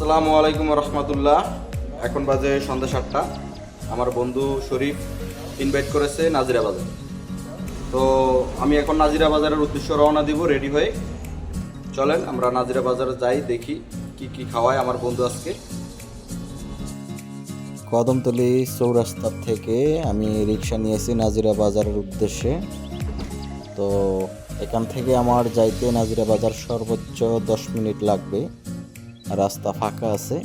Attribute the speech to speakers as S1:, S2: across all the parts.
S1: আসসালামু আলাইকুম রহমতুল্লাহ। এখন বাজে সন্ধ্যা সাতটা। আমার বন্ধু শরীফ ইনভাইট করেছে নাজিরা বাজার। তো আমি এখন নাজিরা বাজারের উদ্দেশ্য রওনা দিব রেডি হয়ে। চলেন, আমরা নাজিরা বাজারে যাই, দেখি কি কি খাওয়ায় আমার বন্ধু আজকে। কদমতলি চৌরাস্তা থেকে আমি রিক্সা নিয়েছি নাজিরা বাজারের উদ্দেশ্যে। তো এখান থেকে আমার যাইতে নাজিরা বাজার সর্বোচ্চ দশ মিনিট লাগবে। রাস্তা ফাঁকা আছে।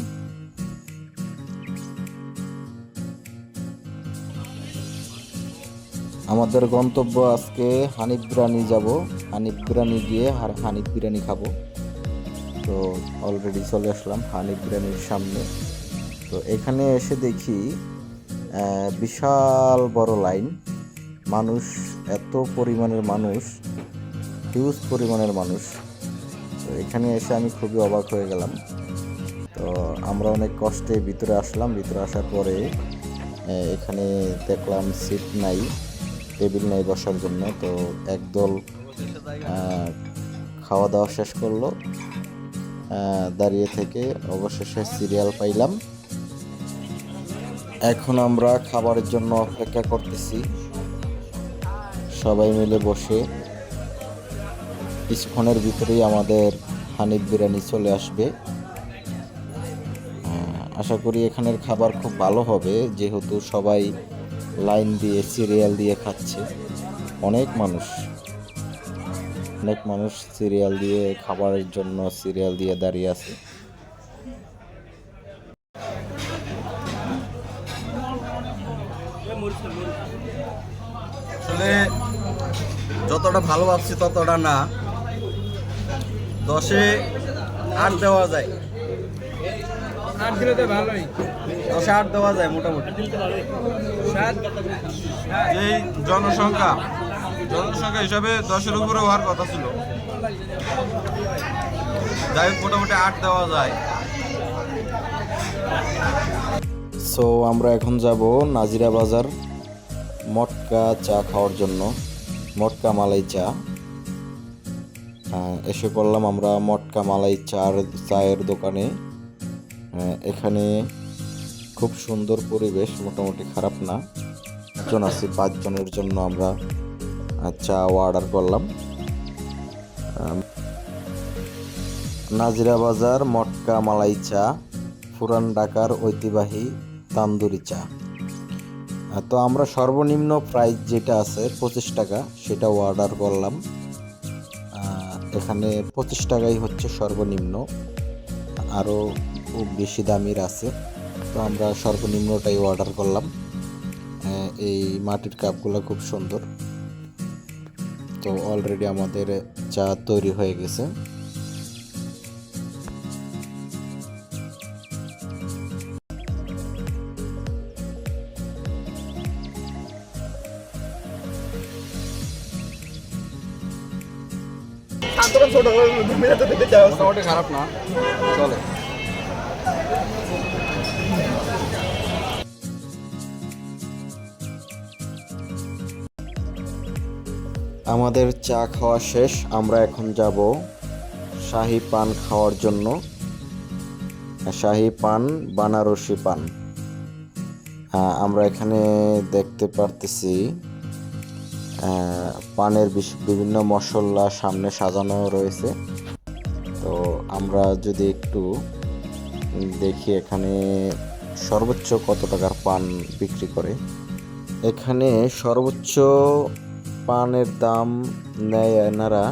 S1: আমাদের গন্তব্য আজকে হানিফ বিরিয়ানি যাব। হানিফ বিরিয়ানি গিয়ে আর হানিফ বিরিয়ানি খাব। তো অলরেডি চলে আসলাম হানিফ বিরিয়ানির সামনে। তো এখানে এসে দেখি বিশাল বড় লাইন। মানুষ, এত পরিমাণের মানুষ হিউজ পরিমাণের মানুষ। তো এখানে এসে আমি খুবই অবাক হয়ে গেলাম। তো আমরা অনেক কষ্টে ভিতরে আসলাম। ভিতরে আসার পরে এখানে দেখলাম সিট নাই টেবিল নাই বসার জন্য। তো একদল খাওয়া দাওয়া শেষ করল। দাঁড়িয়ে থেকে অবশেষে সিরিয়াল পাইলাম। এখন আমরা খাবারের জন্য অপেক্ষা করতেছি। সবাই মিলে বসে কিছুক্ষণের ভিতরেই আমাদের হানিফ বিরিয়ানি চলে আসবে। আশা করি এখানের খাবার খুব ভালো হবে, যেহেতু সবাই লাইন দিয়ে, সিরিয়াল দিয়ে খাচ্ছে। অনেক মানুষ অনেক মানুষ সিরিয়াল দিয়ে, খাবারের জন্য সিরিয়াল দিয়ে দাঁড়িয়ে আছে। যতটা ভালো ভাবছি ততটা না। দশে আট দেওয়া যায়।
S2: আট দিলে তো ভালোই।
S1: আট দেওয়া যায় মোটামুটি।
S3: এই জনসংখ্যা জনসংখ্যা হিসাবে দশের উপরে হওয়ার কথা ছিল। যাই হোক মোটামুটি আট দেওয়া যায়।
S1: সো আমরা এখন যাব নাজিরা বাজার মটকা চা খাওয়ার জন্য। মটকা মালাই চা। হ্যাঁ, এসে পড়লাম আমরা মটকা মালাই চার চায়ের দোকানে। এখানে খুব সুন্দর পরিবেশ, মোটামুটি খারাপ না। পাঁচজন আছি, পাঁচজনের জন্য আমরা চা অর্ডার করলাম। নাজিরা বাজার, মটকা মালাই চা পুরান ঢাকার ঐতিহ্যবাহী তান্দুরি চা। তো আমরা সর্বনিম্ন প্রাইস যেটা আছে, পঁচিশ টাকা, সেটা অর্ডার করলাম। এখানে পঁচিশ টাকাই হচ্ছে সর্বনিম্ন। আরও খুব বেশি দামির আছে। তো আমরা সর্বনিম্নটাই অর্ডার করলাম। এই মাটির কাপগুলো খুব সুন্দর। তো অলরেডি আমাদের চা তৈরি হয়ে গেছে। মোটামুটি খারাপ না। চলে। আমাদের চা খাওয়া শেষ আমরা এখন যাব শাহি পান খাওয়ার জন্য। শাহি পান বানারসি পান। হ্যাঁ, আমরা এখানে দেখতে পারতেছি পানের বিভিন্ন মশলা সামনে সাজানো রয়েছে। তো আমরা যদি একটু দেখি এখানে সর্বোচ্চ কত টাকার পান বিক্রি করে। এখানে সর্বোচ্চ পানের দাম নেয় এনারা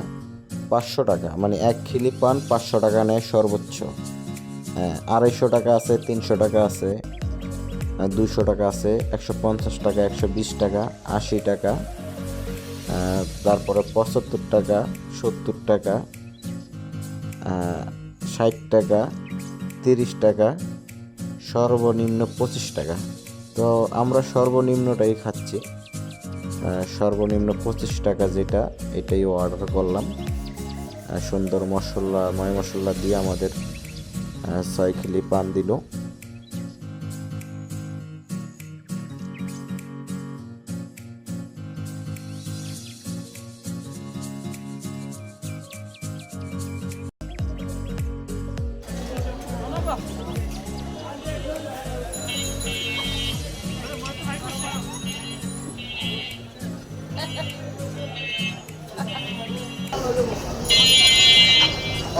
S1: পাঁচশো টাকা মানে এক খিলি পান পাঁচশো টাকা নেয় সর্বোচ্চ। হ্যাঁ আড়াইশো টাকা আছে, তিনশো টাকা আছে দুশো টাকা আছে, একশো পঞ্চাশ টাকা, একশো বিশ টাকা, আশি টাকা তারপরে পঁচাত্তর টাকা, সত্তর টাকা ষাট টাকা তিরিশ টাকা, সর্বনিম্ন পঁচিশ টাকা। তো আমরা সর্বনিম্নটাই খাচ্ছি। সর্বনিম্ন পঁচিশ টাকা যেটা, এটাই অর্ডার করলাম। সুন্দর মশলা, ময় মশলা দিয়ে আমাদের ছয় খিলি পান দিল।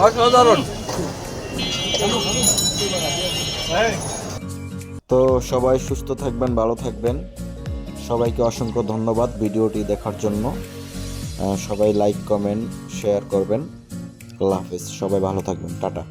S3: অসাধারণ।
S1: তো সবাই সুস্থ থাকবেন, ভালো থাকবেন। সবাইকে অসংখ্য ধন্যবাদ ভিডিওটি দেখার জন্য। সবাই লাইক কমেন্ট শেয়ার করবেন। আল্লাহ হাফিজ, সবাই ভালো থাকবেন। টাটা।